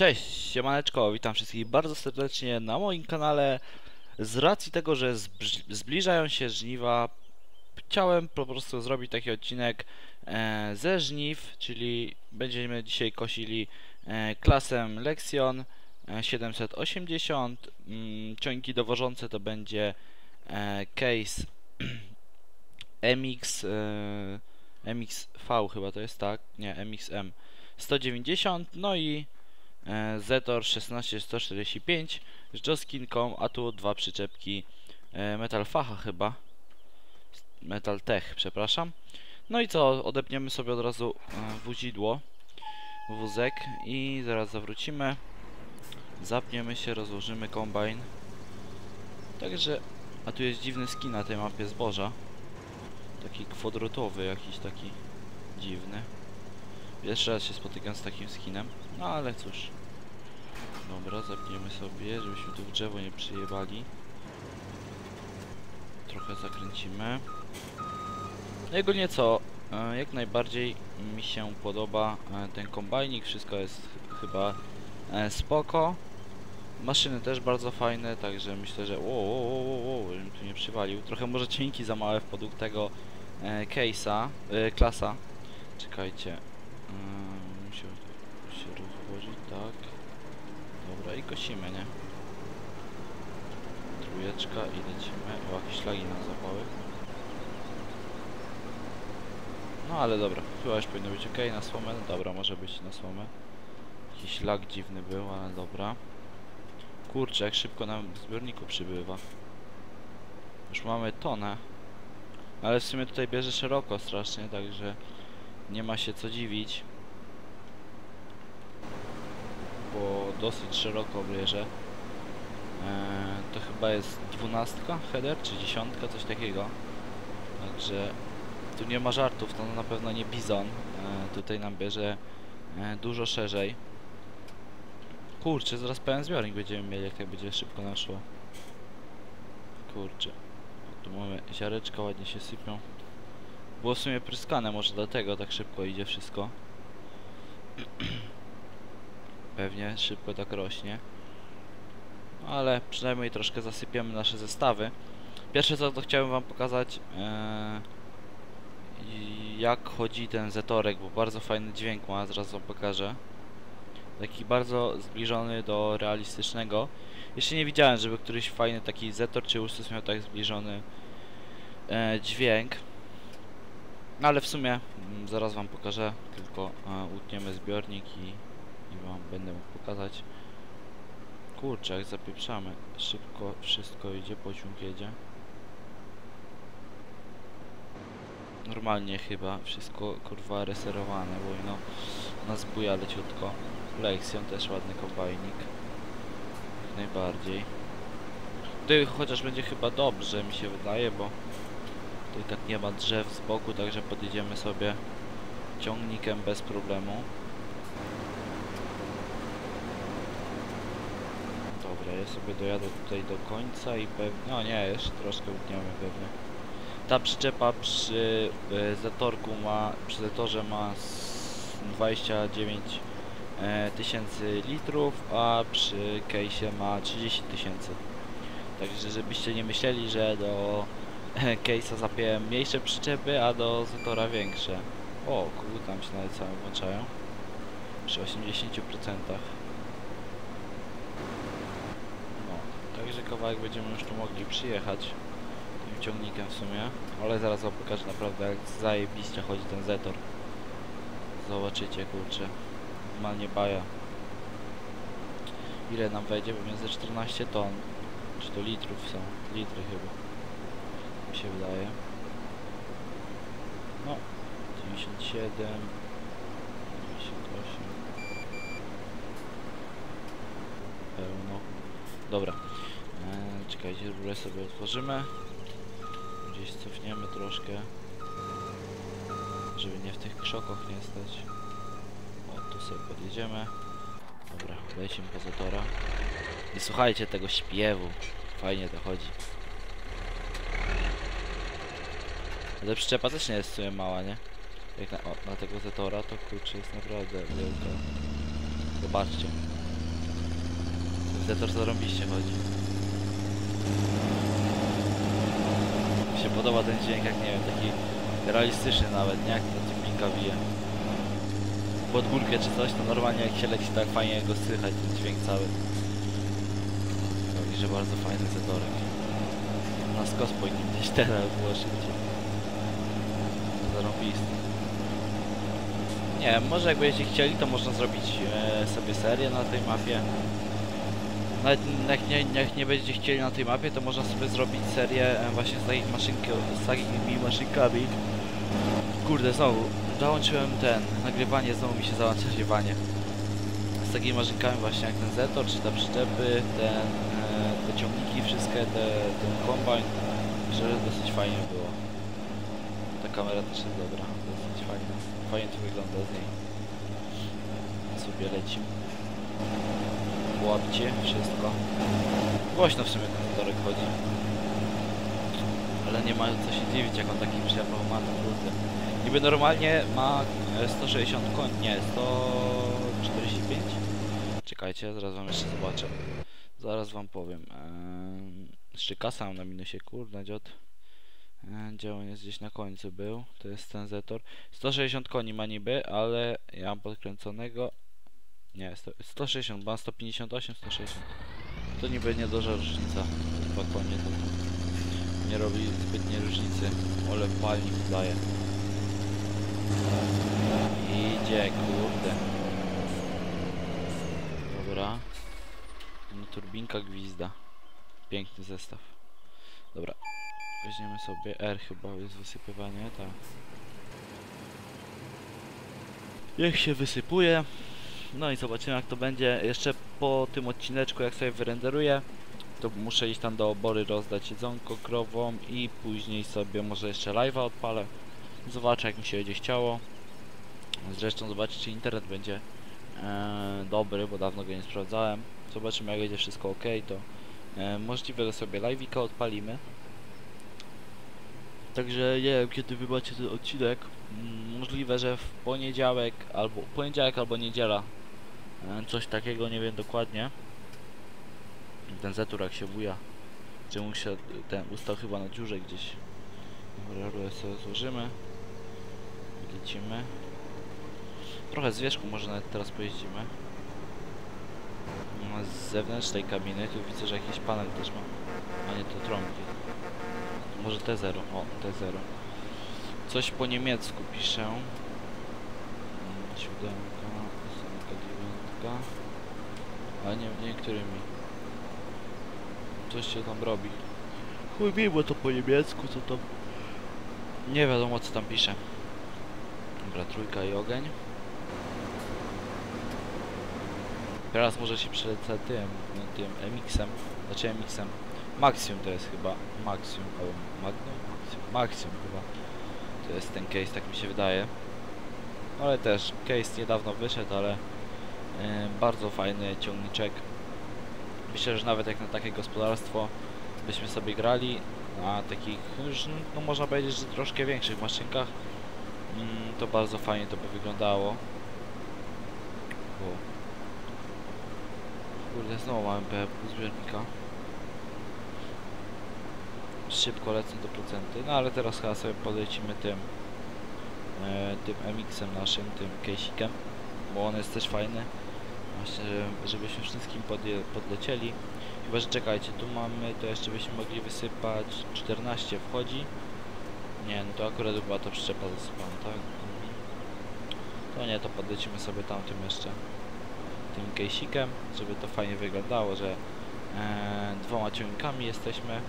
Cześć, siemaneczko, witam wszystkich bardzo serdecznie na moim kanale. Z racji tego, że zbliż- zbliżają się żniwa, chciałem po prostu zrobić taki odcinek e, ze żniw, czyli będziemy dzisiaj kosili e, klasę Lexion e, 780. Mm, ciągniki dowożące to będzie e, case MX, e, MXV chyba to jest tak, nie, MXM 190, no i e, Zetor 16145 z Joskinką, a tu dwa przyczepki e, Metal Facha chyba. Metal Tech, przepraszam. No i co, odepniemy sobie od razu e, wózidło, wózek i zaraz zawrócimy. Zapniemy się, rozłożymy kombajn. Także, a tu jest dziwny skin na tej mapie zboża. Taki kwadratowy jakiś taki dziwny. Pierwszy raz się spotykam z takim skinem, no ale cóż. Dobra, zapniemy sobie, żebyśmy tu w drzewo nie przyjebali. Trochę zakręcimy. No i ogólnie co, e, jak najbardziej mi się podoba e, ten kombajnik, wszystko jest ch- chyba e, spoko. Maszyny też bardzo fajne, także myślę, że o, o, o, o, żebym tu nie przywalił. Trochę może cienki za małe w podług tego e, case'a, e, klasa. Czekajcie, Mm, Musiał się rozłożyć, tak. Dobra, i kosimy, nie? Trójeczka i lecimy. O, jakieś szlagi nam zapały. No ale dobra, chyba już powinno być ok na słomę. No dobra, może być na słomę. Jakiś lag dziwny był, ale dobra. Kurczę, jak szybko nam w zbiorniku przybywa. Już mamy tonę. Ale w sumie tutaj bierze szeroko strasznie, także nie ma się co dziwić. Bo dosyć szeroko. Eee, to chyba jest dwunastka header, czy dziesiątka, coś takiego. Także tu nie ma żartów, to na pewno nie bizon. Eee, tutaj nam bierze e, dużo szerzej. Kurczę, zaraz pełen zbiornik będziemy mieli, jak tak będzie szybko nam szło. Kurczę. Tu mamy ziareczka, ładnie się sypią. Było w sumie pryskane, może dlatego tak szybko idzie wszystko. Pewnie szybko tak rośnie. Ale przynajmniej troszkę zasypiemy nasze zestawy. Pierwsze co to chciałem wam pokazać e, jak chodzi ten zetorek, bo bardzo fajny dźwięk ma, zaraz wam pokażę. Taki bardzo zbliżony do realistycznego. Jeszcze nie widziałem, żeby któryś fajny taki zetor czy Ursus miał tak zbliżony e, dźwięk. Ale w sumie mm, zaraz wam pokażę, tylko e, utniemy zbiornik i, i wam będę mógł pokazać. Kurczę, jak zapieprzamy. Szybko wszystko idzie, pociąg jedzie. Normalnie chyba wszystko kurwa reserowane, bo no nas buja leciutko. Lexion też ładny kombajnik. Jak najbardziej. Tutaj chociaż będzie chyba dobrze mi się wydaje, bo Tutaj tak nie ma drzew z boku, także podjedziemy sobie ciągnikiem bez problemu. Dobra, ja sobie dojadę tutaj do końca i pewnie... No nie, jeszcze troszkę utniemy pewnie. Ta przyczepa przy e, zatorku ma, przy zatorze ma s- 29 e, tysięcy litrów, a przy case'ie ma 30 tysięcy. Także żebyście nie myśleli, że do case'a zapiąłem mniejsze przyczepy, a do Zetora większe. O, kurde, tam się nawet same włączają. Przy 80%. No, także kawałek będziemy już tu mogli przyjechać. Tym ciągnikiem w sumie. Ale zaraz wam pokażę naprawdę jak zajebiście chodzi ten Zetor. Zobaczycie, kurczę. Normalnie baja. Ile nam wejdzie? Pewnie ze 14 ton. Czy to litrów są? Litry chyba mi się wydaje. No, 97, 98. Pełno. Dobra. Czekajcie, rurę sobie otworzymy. Gdzieś cofniemy troszkę. Żeby nie w tych krzokach nie stać. O, tu sobie podjedziemy. Dobra, lecimy po zatora. I słuchajcie tego śpiewu. Fajnie to chodzi. Ale przyczepa też nie jest w sumie mała, nie? Jak na, o, na tego Zetora to kurczę jest naprawdę wielka. Zobaczcie. Zetor zarąbiście chodzi. Mi się podoba ten dźwięk, jak nie wiem, taki realistyczny nawet, nie? Jak to turbinka bije. Pod górkę czy coś, to normalnie jak się leci, tak fajnie go słychać, ten dźwięk cały. Robi, że bardzo fajny Zetorek. Na skos powinien gdzieś teraz było szybciej. Zarąbisty. Nie może jak chcieli, to można zrobić e, sobie serię na tej mapie. Nawet jak nie, jak nie będziecie chcieli na tej mapie, to można sobie zrobić serię e, właśnie z takich maszynki, z takimi maszynkami. Kurde, znowu, załączyłem ten, nagrywanie, znowu mi się załącza nagrywanie. Z takimi maszynkami właśnie jak ten Zetor, czy te przyczepy, ten, e, te ciągniki wszystkie, te, ten kombajn, że dosyć fajnie było. Ta kamera też jest dobra, dosyć fajna. Fajnie to wygląda z niej. Sobie lecimy. Łapcie wszystko. Głośno w sumie ten chodzi. Ale nie ma co się dziwić, jak on taki przyjechał ma kurde. Niby normalnie ma e, 160 koń, nie, 145? Czekajcie, zaraz wam jeszcze zobaczę. Zaraz wam powiem. Eee, mam na minusie, kurde dziot. E, Gdzie on jest gdzieś na końcu był, to jest ten Zetor. 160 koni ma niby, ale ja mam podkręconego. Nie, sto- 160, bo mam 158, 160. To niby nieduża różnica. Dwa konie to nie robi zbytniej różnicy. Ole palnik daje. Idzie, kurde. Dobra. No, turbinka gwizda. Piękny zestaw. Dobra. Weźmiemy sobie R chyba jest wysypywanie, tak. Niech się wysypuje. No i zobaczymy jak to będzie. Jeszcze po tym odcineczku jak sobie wyrenderuję, to muszę iść tam do obory rozdać jedzonko krowom i później sobie może jeszcze live'a odpalę. Zobaczę jak mi się będzie chciało. Zresztą zobaczę czy internet będzie e, dobry, bo dawno go nie sprawdzałem. Zobaczymy jak będzie wszystko ok, to e, możliwe, że sobie live'ika odpalimy. Także nie wiem kiedy wy ten odcinek. Mm, Możliwe, że w poniedziałek albo poniedziałek albo niedziela. E, Coś takiego nie wiem dokładnie. Ten zetur jak się buja. Czy mu się ten ustał chyba na dziurze gdzieś. Dobra, rurę sobie złożymy. Lecimy. Trochę z wierzchu może nawet teraz pojeździmy. No, Z zewnętrznej kabiny, tu widzę, że jakiś panel też ma. A nie, to trąbki. Może T0, o T0. Coś po niemiecku piszę. Mm, Siódemka, Ale nie nie którymi. Coś się tam robi. Chuj mi, bo to po niemiecku, co tam... Nie wiadomo co tam pisze. Dobra, trójka i ogień. Teraz może się przelecę tym, no, tym MX-em, znaczy MX-em. Maxium to jest chyba, Maxium, albo Magnum? Maxium, Maxium chyba. To jest ten case, tak mi się wydaje. Ale też case niedawno wyszedł, ale bardzo fajny ciągniczek. Myślę, że nawet jak na takie gospodarstwo byśmy sobie grali, na takich już, no można powiedzieć, że troszkę większych maszynkach, mm, to bardzo fajnie to by wyglądało. Kurde, znowu mamy PF zbiornika. Szybko lecą do procenty, no ale teraz chyba sobie polecimy tym e, tym MX-em naszym, tym case'ikiem, bo on jest też fajny. Właśnie, żeby- żebyśmy wszystkim podje, podlecieli. Chyba, że czekajcie, tu mamy, to jeszcze byśmy mogli wysypać 14 wchodzi. Nie, no to akurat była to przyczepa zasypana, tak? Mhm. To nie, to podlecimy sobie tamtym jeszcze tym case'ikiem, żeby to fajnie wyglądało, że e, dwoma ciągnikami jesteśmy.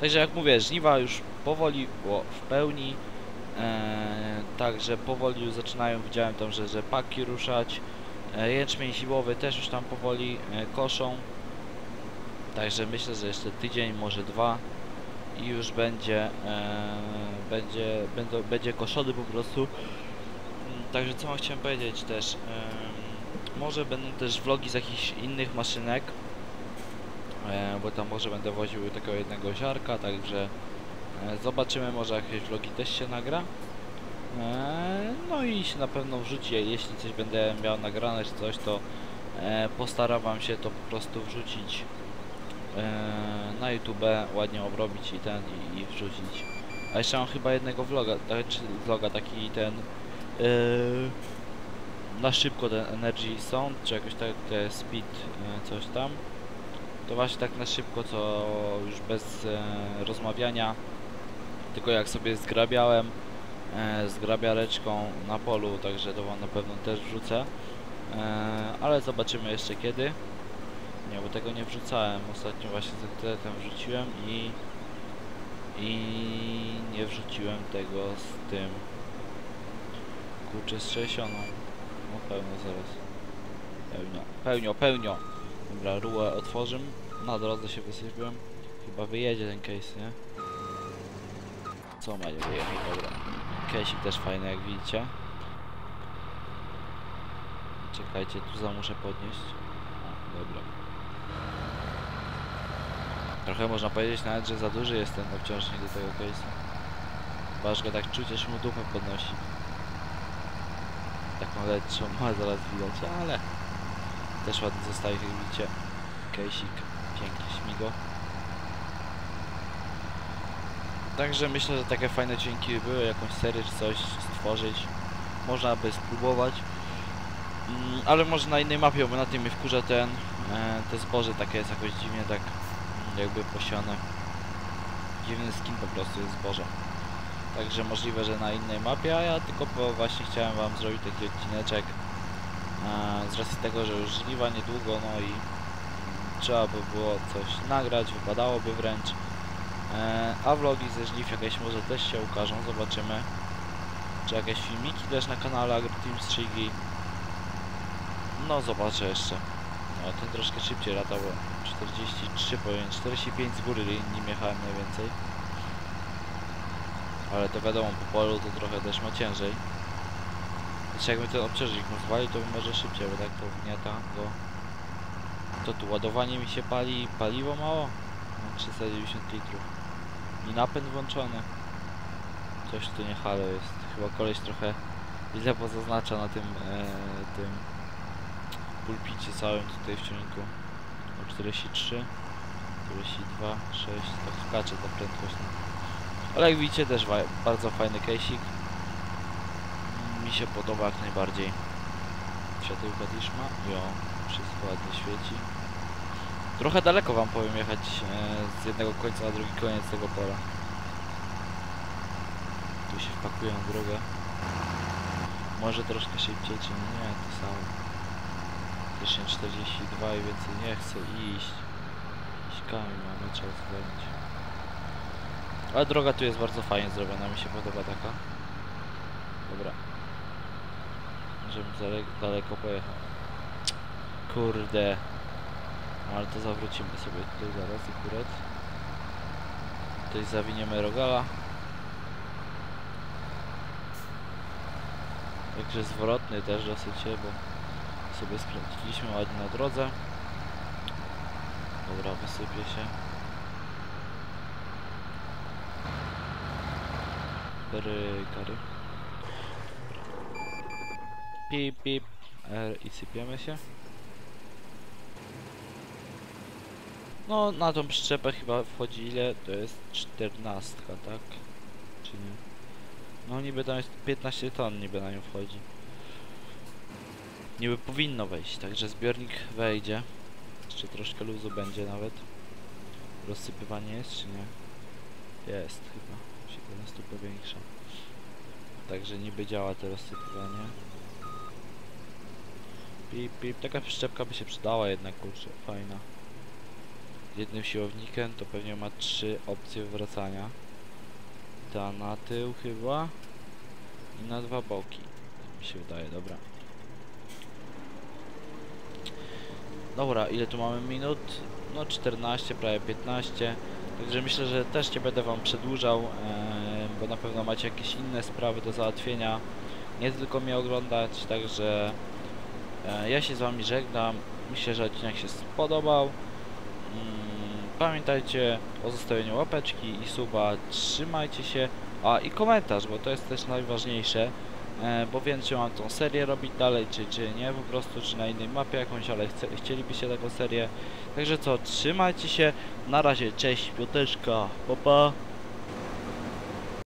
Także jak mówię, żniwa już powoli o, w pełni. E, także powoli już zaczynają, widziałem tam, że, paki ruszać. E, jęczmień siłowy też już tam powoli e, koszą. Także myślę, że jeszcze tydzień, może dwa i już będzie będzie, będą, będzie koszony po prostu. Mm, Także co chciałem powiedzieć też, może będą też vlogi z jakichś innych maszynek, bo tam może będę woził takiego jednego ziarka, także zobaczymy, może jakieś vlogi też się nagra. E, no i się na pewno wrzuci, jeśli coś będę miał nagrane czy coś, to E, postaram wam się to po prostu wrzucić e, na YouTube, ładnie obrobić i ten i, wrzucić. A jeszcze mam chyba jednego vloga, tak, czy vloga taki ten e, na szybko ten Energy Sound, czy jakoś tak te Speed e, coś tam. To właśnie tak na szybko, co już bez e, rozmawiania, tylko jak sobie zgrabiałem e, zgrabiareczką na polu, także to wam na pewno też wrzucę. E, ale zobaczymy jeszcze kiedy. Nie, bo tego nie wrzucałem. Ostatnio właśnie z internetem wrzuciłem i i nie wrzuciłem tego z tym kurczę z 60 no pełno zaraz pełnio, pełnio, pełnio dobra, rułę otworzę na drodze się wysypiłem chyba wyjedzie ten case, nie? Co ma dobra case'ik też fajny jak widzicie czekajcie, tu za muszę podnieść o, dobra Trochę można powiedzieć nawet, że za duży jest ten obciążnik do tego case'a. Chyba aż go tak czuć, aż mu dupę podnosi. Taką lepszą ma zaraz widać, ale też ładnie zostaje, jak widzicie. Case'ik, pięknie śmigo. Także myślę, że takie fajne dźwięki były, jakąś serię czy coś stworzyć. Można by spróbować. Mm, ale może na innej mapie, bo na tym mnie wkurza ten, e, te zboże takie jest jakoś dziwnie tak jakby posiane. Dziwny skin po prostu jest zboże. Także możliwe, że na innej mapie, a ja tylko właśnie chciałem wam zrobić taki odcineczek e, z racji tego, że już żniwa niedługo, no i mm, trzeba by było coś nagrać, wypadałoby wręcz. E, a vlogi ze żniw jakieś może też się ukażą, zobaczymy. Czy jakieś filmiki też na kanale AgroTeam Strzygi. No zobaczę jeszcze. No ten troszkę szybciej lata, bo 43 powiem, 45 z góry nim jechałem najwięcej. Ale to wiadomo, po polu to trochę też ma ciężej. Znaczy jakby ten obciążnik mu zwalił, to by może szybciej, bo tak to wgniata go. To tu ładowanie mi się pali, paliwo mało? Mam 390 litrów. I napęd włączony. Coś tu nie halo jest. Chyba koleś trochę źle pozaznacza na tym, e, tym pulpicie całym tutaj w ciągniku. O 43, 42, 6, tak skacze ta prędkość. No. Ale jak widzicie też bardzo fajny case'ik. Mi się podoba jak najbardziej. Światełka też ma. Jo, wszystko ładnie świeci. Trochę daleko wam powiem jechać e, z jednego końca na drugi koniec tego pola. Tu się wpakuję na drogę. Może troszkę szybciej, czy nie, to samo. 1042 i więcej nie chcę iść. Ściskami mamy, trzeba zwolnić. Ale droga tu jest bardzo fajnie zrobiona, mi się podoba taka. Dobra. Żebym daleko pojechał. Kurde. No, ale to zawrócimy sobie tutaj zaraz akurat. Tutaj zawiniemy rogala. Także zwrotny też dosyć, bo sobie skręciliśmy ładnie na drodze. Dobra, wysypie się. Kary, kary. Pip, pip. R i sypiemy się. No, na tą przyczepę chyba wchodzi ile? To jest 14, tak? Czy nie? No niby tam jest 15 ton, niby na nią wchodzi. Niby powinno wejść, także zbiornik wejdzie. Jeszcze troszkę luzu będzie nawet. Rozsypywanie jest czy nie? Jest chyba. Się to nas tu powiększa. Także niby działa to rozsypywanie. Pip, pip. Taka przyczepka by się przydała jednak, kurczę. Fajna. Jednym siłownikiem to pewnie ma trzy opcje wracania. Ta na tył chyba. I na dwa boki. Tak mi się wydaje, dobra. Dobra, ile tu mamy minut? No 14, prawie 15. Także myślę, że też nie będę wam przedłużał, bo na pewno macie jakieś inne sprawy do załatwienia. Nie tylko mnie oglądać, także e, ja się z wami żegnam. Myślę, że odcinek się spodobał. Pamiętajcie o zostawieniu łapeczki i suba. Trzymajcie się. A i komentarz, bo to jest też najważniejsze. e, bo wiem czy mam tą serię robić dalej, czy, czy nie, po prostu, czy na innej mapie jakąś, ale chce, chcielibyście taką serię. Także co, trzymajcie się, na razie, cześć, piąteczka, pa pa.